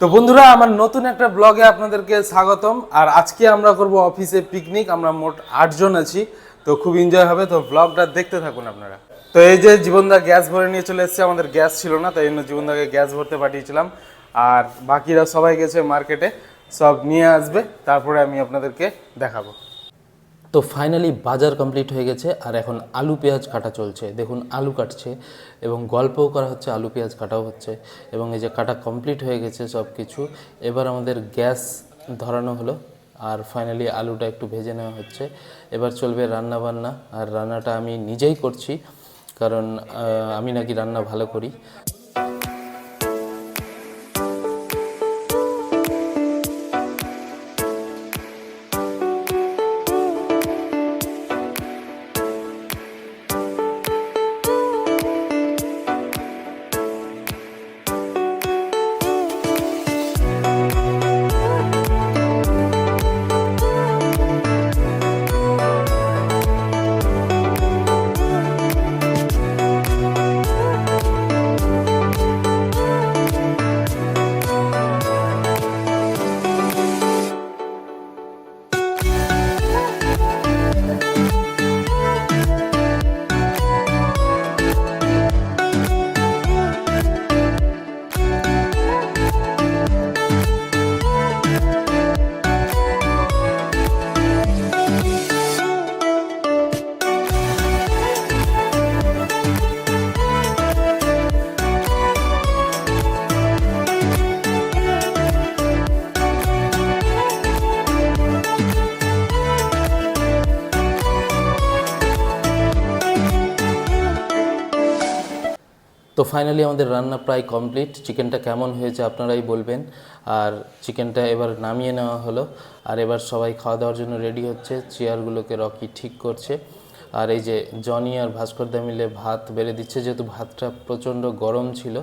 তো বন্ধুরা, আমার নতুন একটা ব্লগে আপনাদেরকে স্বাগতম। আর আজকে আমরা করব অফিসে পিকনিক আমরা মোট আটজন আছি, তো খুব এনজয় হবে। তো ব্লগটা দেখতে থাকুন আপনারা। তো এই যে জীবনদা গ্যাস ভরে নিয়ে চলে এসেছে, আমাদের গ্যাস ছিল না, তাই জন্য জীবনদাকে গ্যাস ভরতে পাঠিয়েছিলাম। আর বাকিরা সবাই গেছে মার্কেটে সব নিয়ে আসবে, তারপরে আমি আপনাদেরকে দেখাবো। তো ফাইনালি বাজার কমপ্লিট হয়ে গেছে আর এখন আলু পেঁয়াজ কাটা চলছে। দেখুন, আলু কাটছে এবং গল্পও করা হচ্ছে, আলু পেঁয়াজ কাটাও হচ্ছে এবং এই যে কাটা কমপ্লিট হয়ে গেছে সব কিছু এবার আমাদের গ্যাস ধরানো হলো আর ফাইনালি আলুটা একটু ভেজে নেওয়া হচ্ছে। এবার চলবে রান্না বান্না আর রান্নাটা আমি নিজেই করছি কারণ আমি নাকি রান্না ভালো করি। তো ফাইনালি আমাদের রান্না প্রায় কমপ্লিট চিকেনটা কেমন হয়েছে আপনারাই বলবেন। আর চিকেনটা এবার নামিয়ে নেওয়া হলো। আর এবার সবাই খাওয়া দাওয়ার জন্য রেডি হচ্ছে। চেয়ারগুলোকে রকি ঠিক করছে। আর এই যে জনি আর ভাস্করদা মিলে ভাত বেড়ে দিচ্ছে, যেহেতু ভাতটা প্রচণ্ড গরম ছিল।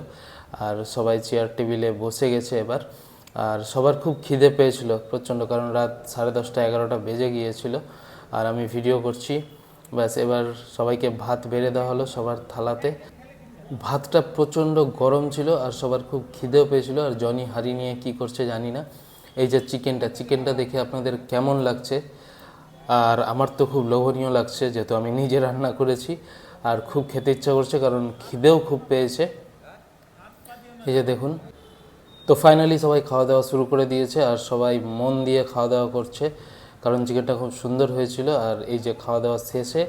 আর সবাই চেয়ার টেবিলে বসে গেছে এবার। আর সবার খুব খিদে পেয়েছিল প্রচণ্ড, কারণ রাত সাড়ে দশটা এগারোটা বেজে গিয়েছিল। আর আমি ভিডিও করছি। ব্যাস, এবার সবাইকে ভাত বেড়ে দেওয়া হলো সবার থালাতে। ভাতটা প্রচণ্ড গরম ছিল আর সবার খুব খিদেও পেয়েছিল। আর জনি হারি নিয়ে কি করছে জানি না। এই যে চিকেনটা চিকেনটা দেখে আপনাদের কেমন লাগছে? আর আমার তো খুব লোভনীয় লাগছে, যেহেতু আমি নিজে রান্না করেছি আর খুব খেতে ইচ্ছা করছে কারণ খিদেও খুব পেয়েছে। এই যে দেখুন, তো ফাইনালি সবাই খাওয়া দাওয়া শুরু করে দিয়েছে আর সবাই মন দিয়ে খাওয়া দাওয়া করছে। কারণ চিকেনটা খুব সুন্দর হয়েছিল আর এই যে খাওয়া দাওয়া শেষে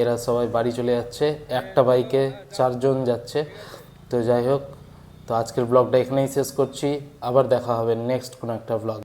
এরা সবাই বাড়ি চলে যাচ্ছে, একটা বাইকে চারজন যাচ্ছে। তো যাই হোক, তো আজকের ব্লগটা এখানেই শেষ করছি, আবার দেখা হবে নেক্সট কোনো একটা ব্লগ